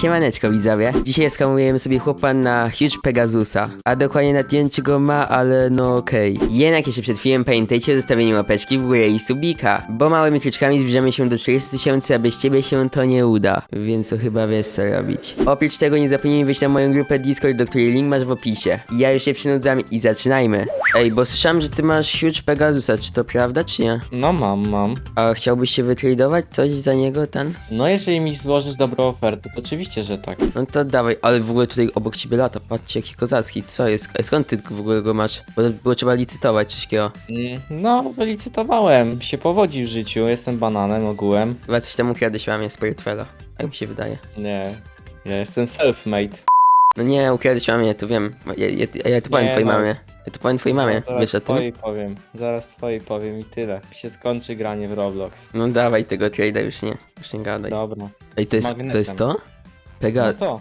Siemaneczko widzowie. Dzisiaj skamujemy sobie chłopa na Huge Pegasusa. A dokładnie na czy go ma, ale no okej. Jednak jeszcze przed chwilą pamiętajcie o zostawieniu łapeczki w górę i subika. Bo małymi kliczkami zbliżamy się do 40 tysięcy, a bez ciebie się to nie uda. Więc to chyba wiesz co robić. Oprócz tego nie zapomnij wejść na moją grupę Discord, do której link masz w opisie. Ja już się przynudzam i zaczynajmy. Ej, bo słyszałem, że ty masz Huge Pegasusa, czy to prawda, czy nie? No mam, mam. A chciałbyś się wytradować coś za niego, ten? No jeżeli mi złożysz dobrą ofertę, to oczywiście, że tak. No to dawaj, ale w ogóle tutaj obok ciebie lata, patrzcie jaki kozacki, co jest, A skąd ty w ogóle go masz? Bo to było trzeba licytować coś takiego. Mm, No, wylicytowałem. Się powodzi w życiu, jestem bananem ogółem. Chyba coś tam ukradłeś mamie z portfela, tak mi się wydaje. Nie, ja jestem self-made. No nie, ukradłeś mamie, to wiem, ja, ja, ja, ja to powiem Nie, twojej no. mamie. Ja to powiem twojej mamie, zaraz wiesz o tym? twojej powiem, zaraz twojej powiem i tyle. Się skończy granie w Roblox. No dawaj tego trade'a już nie, już nie gadaj. Dobra. Ej, to jest, to magnetem. jest to? No Pega to.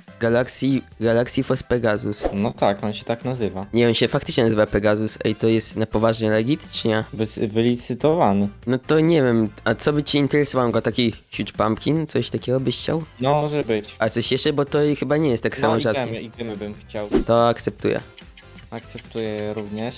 Galaxy, Force Pegasus. No tak, on się tak nazywa. Nie, on się faktycznie nazywa Pegasus, ej, to jest na poważnie legit, czy nie? Wy- Wylicytowany. No to nie wiem, a co by ci interesowało go? Taki huge pumpkin? Coś takiego byś chciał? No może być. A coś jeszcze, bo to chyba nie jest tak samo No rzadkie. igemy, igemy bym chciał. To akceptuję. Akceptuję również.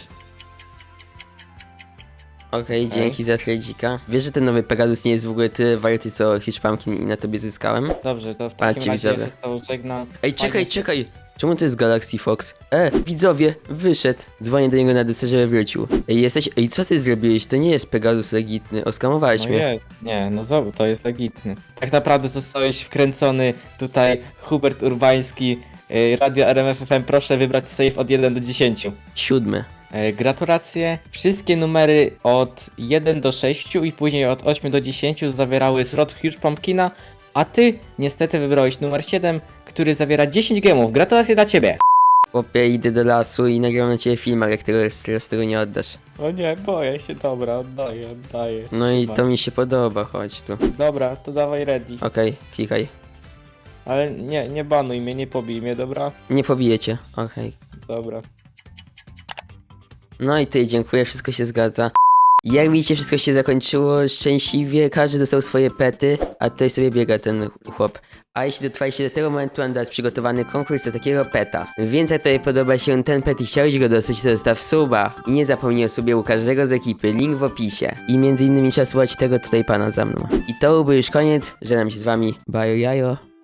Okej, dzięki za tradzika. Wiesz, że ten nowy Pegasus nie jest w ogóle tyle warty, co Pumpkin i na tobie zyskałem? Dobrze, to w takim ci razie widzowie. się z tobą żegnam. Ej, czekaj, Fajnie czekaj! Czemu to jest Galaxy Fox? E, widzowie, wyszedł. Dzwonię do niego na deser, żeby wrócił. Ej, jesteś... Ej, co ty zrobiłeś? To nie jest Pegasus legitny, oskamowałeś No mnie. nie, nie, no zobacz, to jest legitny. Tak naprawdę zostałeś wkręcony tutaj Hubert Urbański, y, Radio RMF FM, proszę wybrać save od 1 do 10. Siódmy. E, Gratulacje. Wszystkie numery od 1 do 6 i później od 8 do 10 zawierały zwrot Huge Pumpkina, a ty niestety wybrałeś numer 7, który zawiera 10 gemów. Gratulacje dla ciebie! Chłopie, idę do lasu i nagram na ciebie film, ale jak tego, teraz tego nie oddasz. O nie, boję się, dobra, oddaję, oddaję. No i to mi się podoba, chodź tu. Dobra, to dawaj ready. Okej, klikaj. Ale nie, nie banuj mnie, nie pobij mnie, dobra? Nie pobijecie, okej. Dobra. No i ty, dziękuję, wszystko się zgadza. Jak widzicie, wszystko się zakończyło szczęśliwie, każdy dostał swoje pety, a tutaj sobie biega ten chłop. A jeśli dotrwaliście do tego momentu, Anda jest przygotowany konkurs do takiego peta. Więc jak tobie podoba się ten pet i chciałeś go dostać, to zostaw suba. I nie zapomnij o sobie u każdego z ekipy, link w opisie. I między innymi trzeba słuchać tego tutaj pana za mną. I to byłby już koniec, żegnam się z wami, bye jajo.